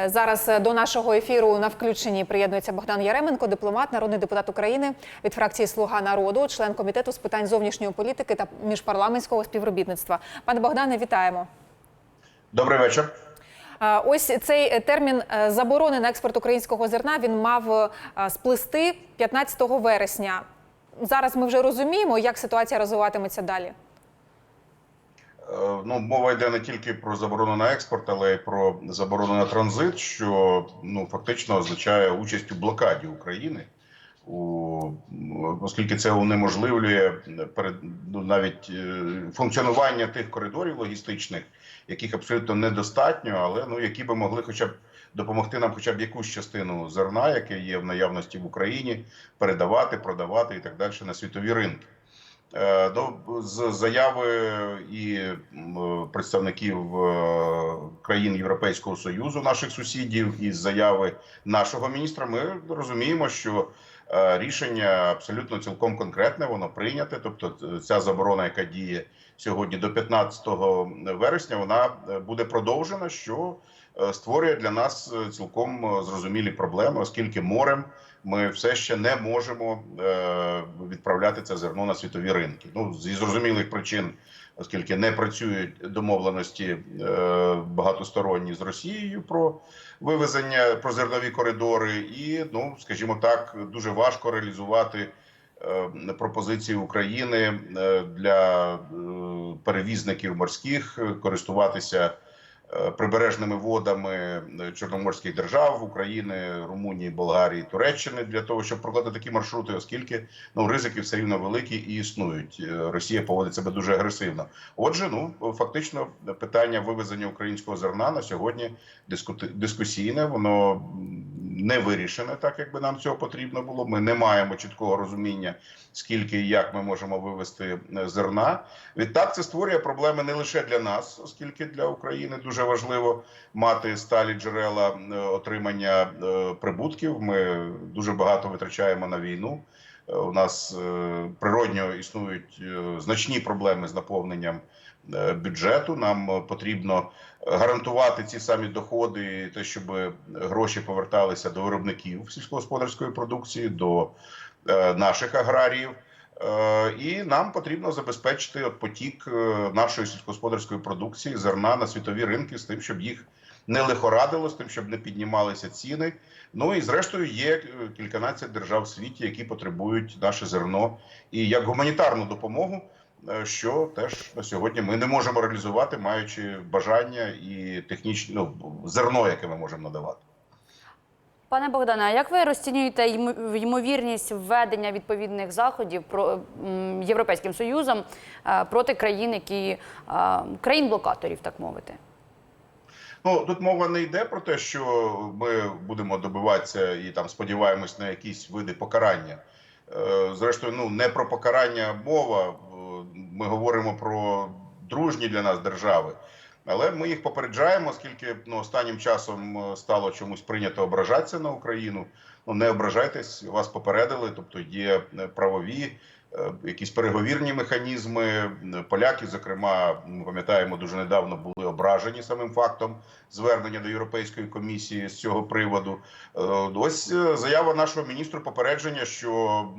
Е, Зараз е, до нашого ефіру на включенні приєднується Богдан Яременко, дипломат, народний депутат України від фракції Слуга народу, член комітету з питань зовнішньої політики та міжпарламентського співробітництва. Пане Богдане, вітаємо. Добрий вечір. Е, Ось цей термін заборони на експорт українського зерна він мав сплисти 15 вересня. Зараз ми вже розуміємо, як ситуація розвиватиметься далі. Е, Ну, мова йде не тільки про заборону на експорт, але й про заборону на транзит, що ну фактично означає участь у блокаді України, у, оскільки це унеможливлює перед ну, навіть е, функціонування тих коридорів логістичних, яких абсолютно недостатньо, але ну які би могли, хоча б допомогти нам, хоча б якусь частину зерна, яке є в наявності в Україні, передавати, продавати і так далі на світові ринки. Е, До з заяви і представників е, країн Європейського союзу, наших сусідів, і з заяви нашого міністра, ми розуміємо, що е, рішення абсолютно цілком конкретне, воно прийняте. Тобто, ця заборона, яка діє сьогодні до 15 вересня, вона буде продовжена, що створює для нас цілком зрозумілі проблеми, оскільки морем ми все ще не можемо е, відправляти це зерно на світові ринки. Ну зі зрозумілих причин, оскільки не працюють домовленості е, багатосторонні з Росією про вивезення про зернові коридори, і ну скажімо так, дуже важко реалізувати. е, Пропозиції України для перевізників морських користуватися прибережними водами е, чорноморських держав України, Румунії, Болгарії, Туреччини для того, щоб прокладати такі маршрути, оскільки ну ризики все рівно великі і існують. Е, Росія поводить себе дуже агресивно. Отже, ну фактично питання вивезення українського зерна на сьогодні дискусійне. Воно не вирішене так, як би нам цього потрібно було. Ми не маємо чіткого розуміння, скільки і як ми можемо вивезти е, зерна. Відтак це створює проблеми не лише для нас, оскільки для України дуже важливо мати сталі джерела е, отримання е, прибутків. Ми дуже багато витрачаємо на війну. Е, У нас е, природньо існують е, значні проблеми з наповненням бюджету. Нам потрібно гарантувати ці самі доходи, те, щоб гроші поверталися до виробників сільськогосподарської продукції, до наших аграріїв. І нам потрібно забезпечити от потік нашої сільськогосподарської продукції зерна на світові ринки з тим, щоб їх не лихорадило, з тим, щоб не піднімалися ціни. Ну і зрештою є е, кільканадцять держав в світі, які потребують наше зерно і як гуманітарну допомогу, е, що теж на сьогодні ми не можемо реалізувати, маючи бажання і технічне ну, зерно, яке ми можемо надавати. Пане Богдане, а як ви розцінюєте ймовірність введення відповідних заходів про Європейським Союзом е, проти країн, які е, країн-блокаторів, так мовити? Ну тут мова не йде про те, що ми будемо добиватися і там сподіваємось на якісь види покарання. Е, Зрештою, ну не про покарання мова. Е, Ми говоримо про дружні для нас держави. Але ми їх попереджаємо, оскільки ну, останнім часом е, стало чомусь прийнято ображатися на Україну. Ну не ображайтесь, вас попередили. Тобто є правові якісь переговірні механізми. Е, Поляки, зокрема, ми пам'ятаємо, дуже недавно були ображені самим фактом звернення до Європейської комісії з цього приводу. Е, Ось е, заява нашого міністра попередження, що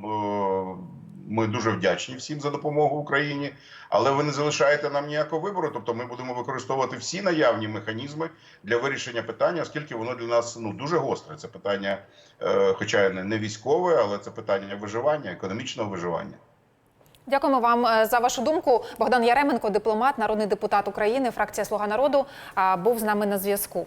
е, ми дуже вдячні всім за допомогу Україні, але ви не залишаєте нам ніякого вибору. Тобто, ми будемо використовувати всі наявні механізми для вирішення питання, оскільки воно для нас ну дуже гостре. Це питання, е, хоча не військове, але це питання виживання, економічного виживання. Дякуємо вам е, за вашу думку. Богдан Яременко, дипломат, народний депутат України, фракція Слуга народу, був з нами на зв'язку.